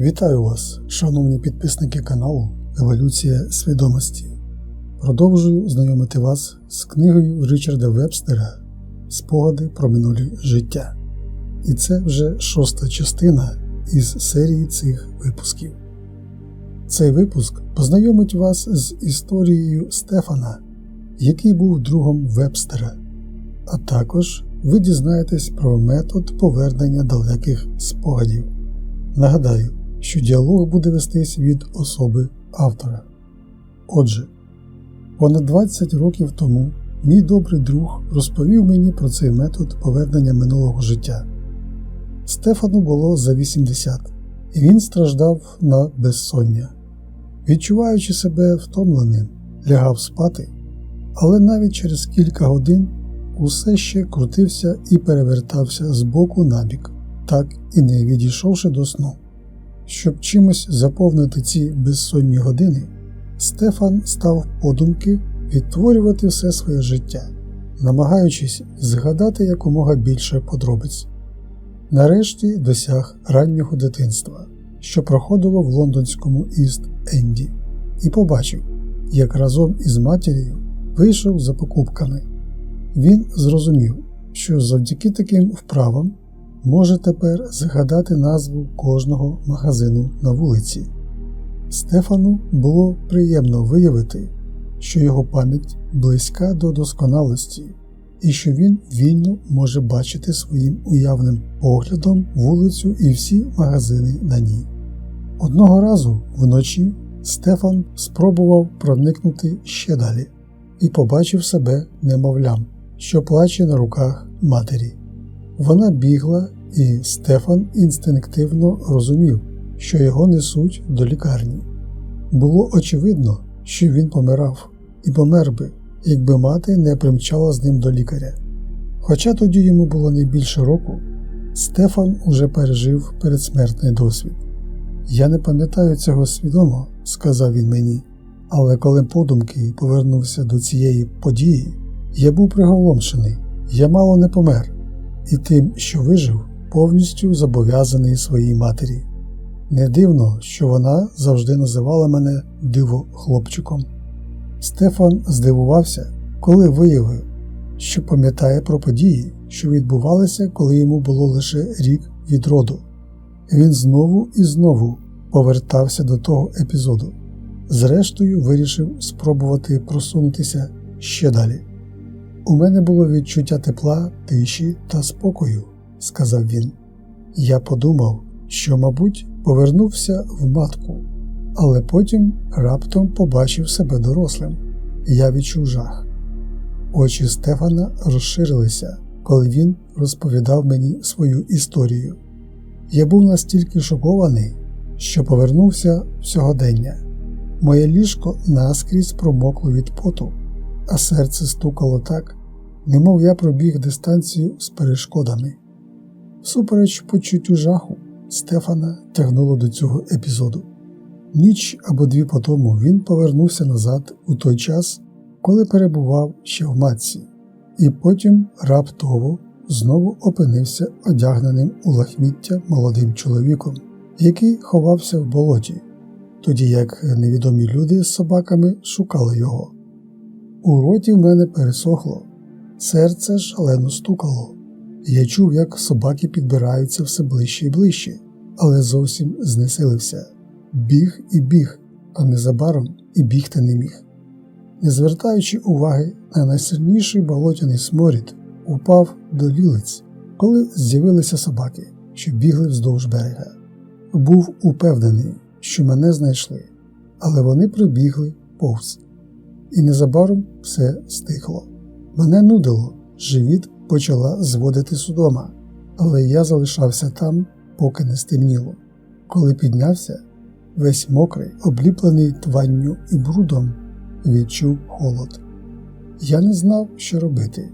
Вітаю вас, шановні підписники каналу Еволюція свідомості. Продовжую знайомити вас з книгою Річарда Вебстера Спогади про минулі життя. І це вже шоста частина із серії цих випусків. Цей випуск познайомить вас з історією Стефана, який був другом Вебстера, а також ви дізнаєтесь про метод повернення далеких спогадів. Нагадаю, що діалог буде вестись від особи автора. Отже, понад 20 років тому мій добрий друг розповів мені про цей метод повернення минулого життя. Стефану було за 80, і він страждав на безсоння. Відчуваючи себе втомленим, лягав спати, але навіть через кілька годин усе ще крутився і перевертався з боку на бік, так і не відійшовши до сну. Щоб чимось заповнити ці безсонні години, Стефан став подумки відтворювати все своє життя, намагаючись згадати якомога більше подробиць. Нарешті досяг раннього дитинства, що проходило в лондонському Іст Енді, і побачив, як разом із матір'ю вийшов за покупками. Він зрозумів, що завдяки таким вправам може тепер згадати назву кожного магазину на вулиці. Стефану було приємно виявити, що його пам'ять близька до досконалості і що він вільно може бачити своїм уявним поглядом вулицю і всі магазини на ній. Одного разу вночі Стефан спробував проникнути ще далі і побачив себе немовлям, що плаче на руках матері. Вона бігла, і Стефан інстинктивно розумів, що його несуть до лікарні. Було очевидно, що він помирав і помер би, якби мати не примчала з ним до лікаря. Хоча тоді йому було не більше року, Стефан уже пережив передсмертний досвід. Я не пам'ятаю цього свідомо, сказав він мені, але коли подумки повернувся до цієї події, я був приголомшений, я мало не помер, і тим, що вижив, повністю зобов'язаний своїй матері. Не дивно, що вона завжди називала мене диво хлопчиком. Стефан здивувався, коли виявив, що пам'ятає про події, що відбувалися, коли йому було лише рік від роду. Він знову і знову повертався до того епізоду. Зрештою, вирішив спробувати просунутися ще далі. У мене було відчуття тепла, тиші та спокою, сказав він. Я подумав, що, мабуть, повернувся в матку, але потім раптом побачив себе дорослим. Я відчув жах. Очі Стефана розширилися, коли він розповідав мені свою історію. Я був настільки шокований, що повернувся в сьогодення. Моє ліжко наскрізь промокло від поту, а серце стукало так, немов я пробіг дистанцію з перешкодами. Всупереч почуттю жаху, Стефана тягнуло до цього епізоду. Ніч або дві по тому він повернувся назад у той час, коли перебував ще в матці, і потім раптово знову опинився одягненим у лахміття молодим чоловіком, який ховався в болоті, тоді як невідомі люди з собаками шукали його. У роті в мене пересохло, серце шалено стукало. Я чув, як собаки підбираються все ближче і ближче, але зовсім знесилився. Біг і біг, а незабаром і бігти не міг. Не звертаючи уваги на найсильніший болотяний сморід, упав до лілиць, коли з'явилися собаки, що бігли вздовж берега. Був упевнений, що мене знайшли, але вони прибігли повз. І незабаром все стихло. Мене нудило, живіт почала зводити судома, але я залишався там, поки не стемніло. Коли піднявся, весь мокрий, обліплений тванню і брудом, відчув холод. Я не знав, що робити.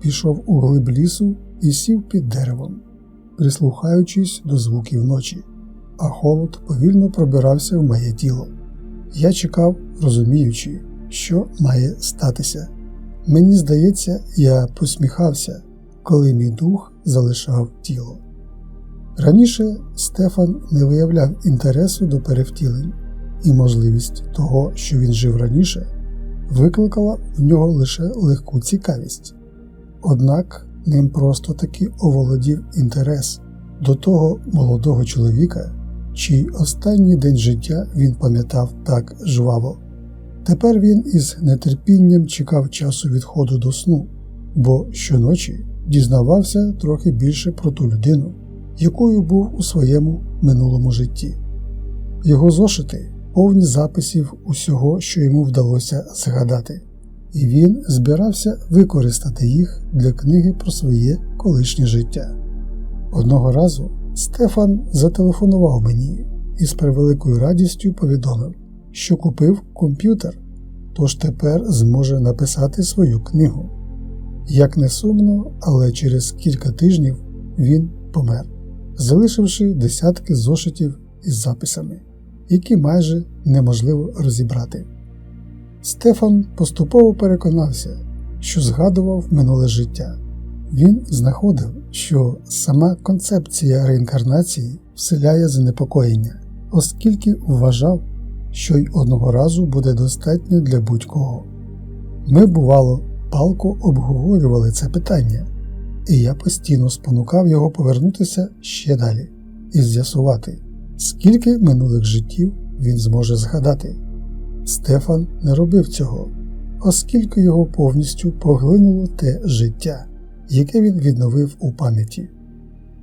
Пішов у глиб лісу і сів під деревом, прислухаючись до звуків ночі, а холод повільно пробирався в моє тіло. Я чекав, розуміючи, що має статися. Мені здається, я посміхався, коли мій дух залишав тіло. Раніше Стефан не виявляв інтересу до перевтілень, і можливість того, що він жив раніше, викликала в нього лише легку цікавість. Однак ним просто таки оволодів інтерес до того молодого чоловіка, чий останній день життя він пам'ятав так жваво. Тепер він із нетерпінням чекав часу відходу до сну, бо щоночі дізнавався трохи більше про ту людину, якою був у своєму минулому житті. Його зошити повні записів усього, що йому вдалося згадати, і він збирався використати їх для книги про своє колишнє життя. Одного разу Стефан зателефонував мені і з превеликою радістю повідомив, що купив комп'ютер, тож тепер зможе написати свою книгу. Як не сумно, але через кілька тижнів він помер, залишивши десятки зошитів із записами, які майже неможливо розібрати. Стефан поступово переконався, що згадував минуле життя. Він знаходив, що сама концепція реінкарнації вселяє занепокоєння, оскільки вважав, що й одного разу буде достатньо для будь-кого. Ми, бувало, палко обговорювали це питання, і я постійно спонукав його повернутися ще далі і з'ясувати, скільки минулих життів він зможе згадати. Стефан не робив цього, оскільки його повністю поглинуло те життя, яке він відновив у пам'яті.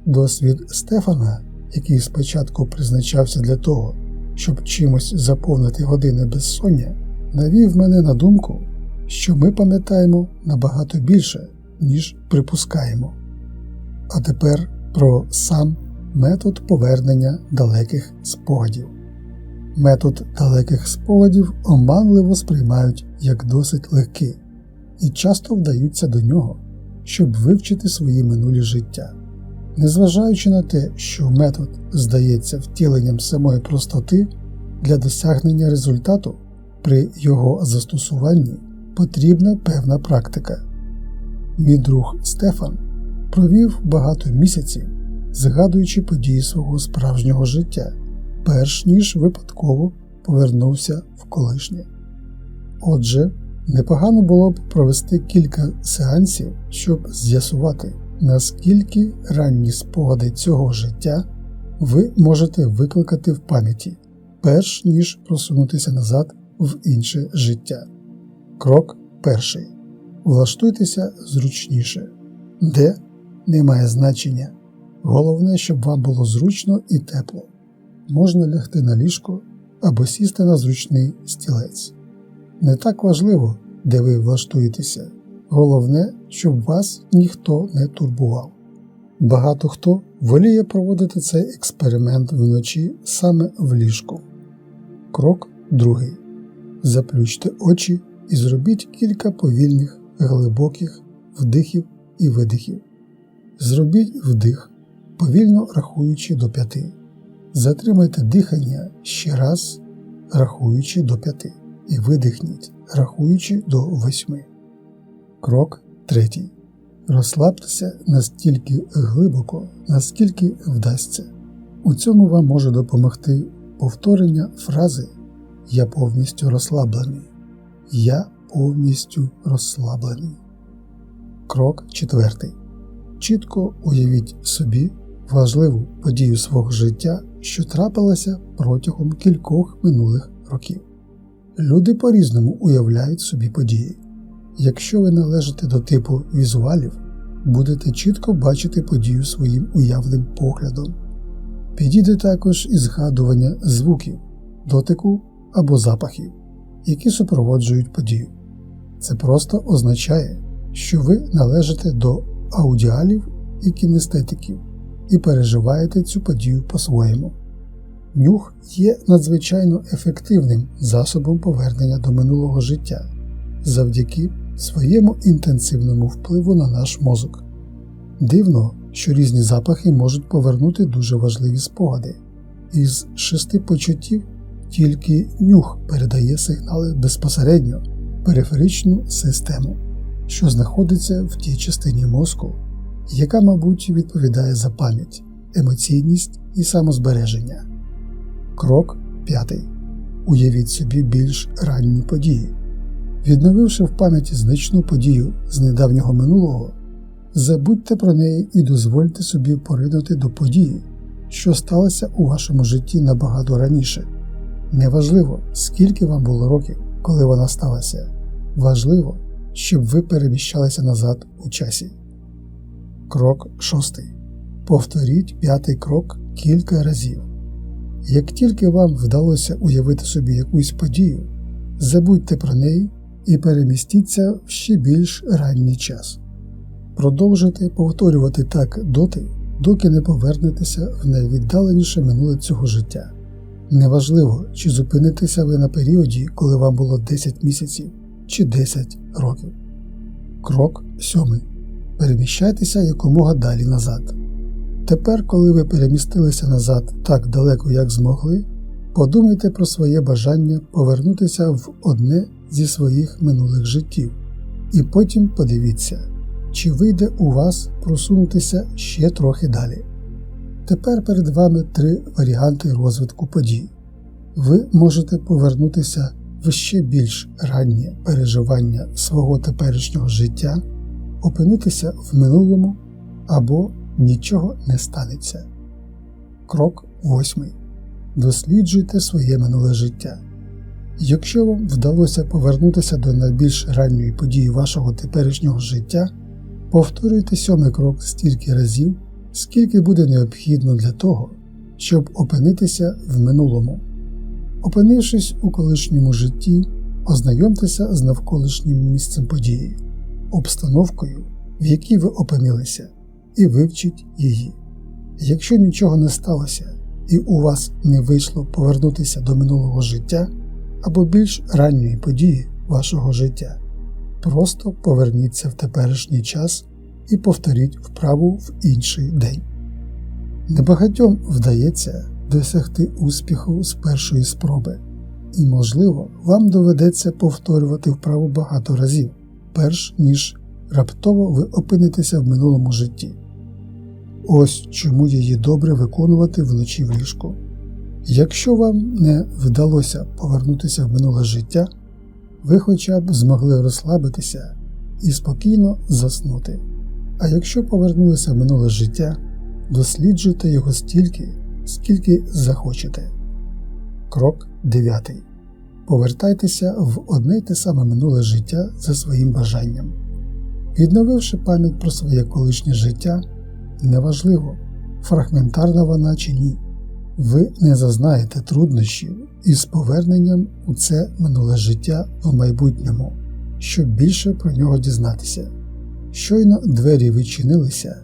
Досвід Стефана, який спочатку призначався для того, щоб чимось заповнити години безсоння, навів мене на думку, що ми пам'ятаємо набагато більше, ніж припускаємо. А тепер про сам метод повернення далеких спогадів. Метод далеких спогадів оманливо сприймають як досить легкий і часто вдаються до нього, щоб вивчити свої минулі життя. Незважаючи на те, що метод здається втіленням самої простоти, для досягнення результату при його застосуванні потрібна певна практика. Мій друг Стефан провів багато місяців, згадуючи події свого справжнього життя, перш ніж випадково повернувся в колишнє. Отже, непогано було б провести кілька сеансів, щоб з'ясувати, наскільки ранні спогади цього життя ви можете викликати в пам'яті, перш ніж просунутися назад в інше життя. Крок перший. Влаштуйтеся зручніше, де не має значення. Головне, щоб вам було зручно і тепло. Можна лягти на ліжко або сісти на зручний стілець. Не так важливо, де ви влаштуєтеся. Головне, щоб вас ніхто не турбував. Багато хто воліє проводити цей експеримент вночі саме в ліжку. Крок другий. Заплющте очі і зробіть кілька повільних, глибоких вдихів і видихів. Зробіть вдих, повільно рахуючи до п'яти. Затримайте дихання ще раз, рахуючи до п'яти, і видихніть, рахуючи до восьми. Крок третій. Розслабтеся настільки глибоко, наскільки вдасться. У цьому вам може допомогти повторення фрази Я повністю розслаблений. Я повністю розслаблений. Крок четвертий. Чітко уявіть собі важливу подію свого життя, що трапилася протягом кількох минулих років. Люди по-різному уявляють собі події. Якщо ви належите до типу візуалів, будете чітко бачити подію своїм уявним поглядом. Підійде також і згадування звуків, дотику або запахів, які супроводжують подію. Це просто означає, що ви належите до аудіалів і кінестетиків і переживаєте цю подію по-своєму. Нюх є надзвичайно ефективним засобом повернення до минулого життя завдяки своєму інтенсивному впливу на наш мозок. Дивно, що різні запахи можуть повернути дуже важливі спогади. Із шести почуттів тільки нюх передає сигнали безпосередньо в периферичну систему, що знаходиться в тій частині мозку, яка, мабуть, відповідає за пам'ять, емоційність і самозбереження. Крок п'ятий. Уявіть собі більш ранні події. Відновивши в пам'яті значну подію з недавнього минулого, забудьте про неї і дозвольте собі поринути до події, що сталося у вашому житті набагато раніше. Неважливо, скільки вам було років, коли вона сталася. Важливо, щоб ви переміщалися назад у часі. Крок шостий. Повторіть п'ятий крок кілька разів. Як тільки вам вдалося уявити собі якусь подію, забудьте про неї і перемістіться в ще більш ранній час. Продовжуйте повторювати так доти, доки не повернетеся в найвіддаленіше минуле цього життя. Неважливо, чи зупинитеся ви на періоді, коли вам було 10 місяців чи 10 років. Крок сьомий. Переміщайтеся якомога далі назад. Тепер, коли ви перемістилися назад так далеко, як змогли, подумайте про своє бажання повернутися в одне зі своїх минулих життів, і потім подивіться, чи вийде у вас просунутися ще трохи далі. Тепер перед вами три варіанти розвитку подій. Ви можете повернутися в ще більш раннє переживання свого теперішнього життя, опинитися в минулому або нічого не станеться. Крок 8. Досліджуйте своє минуле життя. Якщо вам вдалося повернутися до найбільш ранньої події вашого теперішнього життя, повторюйте сьомий крок стільки разів, скільки буде необхідно для того, щоб опинитися в минулому. Опинившись у колишньому житті, ознайомтеся з навколишнім місцем події, обстановкою, в якій ви опинилися, і вивчіть її. Якщо нічого не сталося і у вас не вийшло повернутися до минулого життя або більш ранньої події вашого життя, просто поверніться в теперішній час і повторіть вправу в інший день. Небагатьом вдається досягти успіху з першої спроби, і, можливо, вам доведеться повторювати вправу багато разів, перш ніж раптово ви опинитеся в минулому житті. Ось чому її добре виконувати вночі в ліжку. Якщо вам не вдалося повернутися в минуле життя, ви хоча б змогли розслабитися і спокійно заснути. А якщо повернулися в минуле життя, досліджуйте його стільки, скільки захочете. Крок 9. Повертайтеся в одне й те саме минуле життя за своїм бажанням. Відновивши пам'ять про своє колишнє життя, неважливо, фрагментарна вона чи ні, ви не зазнаєте труднощів із поверненням у це минуле життя в майбутньому, щоб більше про нього дізнатися. Щойно двері відчинилися,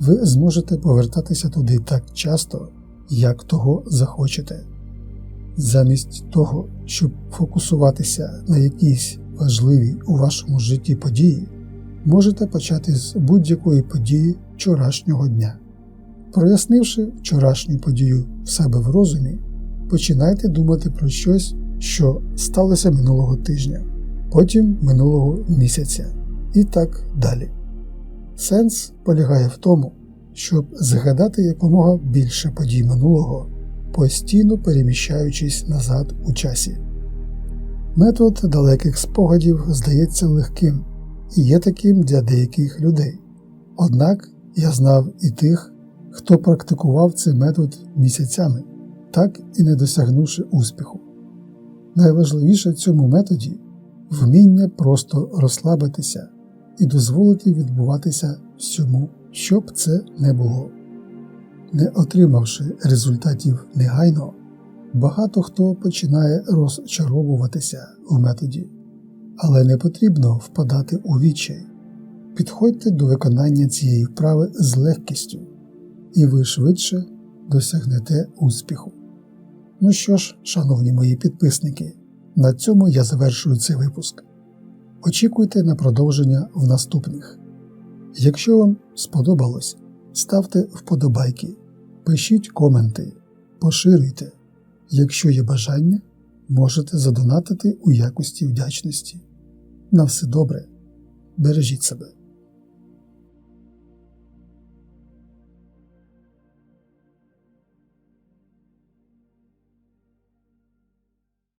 ви зможете повертатися туди так часто, як того захочете. Замість того, щоб фокусуватися на якійсь важливій у вашому житті події, можете почати з будь-якої події вчорашнього дня. Прояснивши вчорашню подію в себе в розумі, починайте думати про щось, що сталося минулого тижня, потім минулого місяця і так далі. Сенс полягає в тому, щоб згадати якомога більше подій минулого, постійно переміщаючись назад у часі. Метод далеких спогадів здається легким і є таким для деяких людей. Однак я знав і тих, хто практикував цей метод місяцями, так і не досягнувши успіху. Найважливіше в цьому методі вміння просто розслабитися і дозволити відбуватися всьому, щоб це не було. Не отримавши результатів негайно, багато хто починає розчаровуватися в методі, але не потрібно впадати у відчай. Підходьте до виконання цієї вправи з легкістю, і ви швидше досягнете успіху. Ну що ж, шановні мої підписники, на цьому я завершую цей випуск. Очікуйте на продовження в наступних. Якщо вам сподобалось, ставте вподобайки, пишіть коменти, поширюйте. Якщо є бажання, можете задонатити у якості вдячності. На все добре, бережіть себе.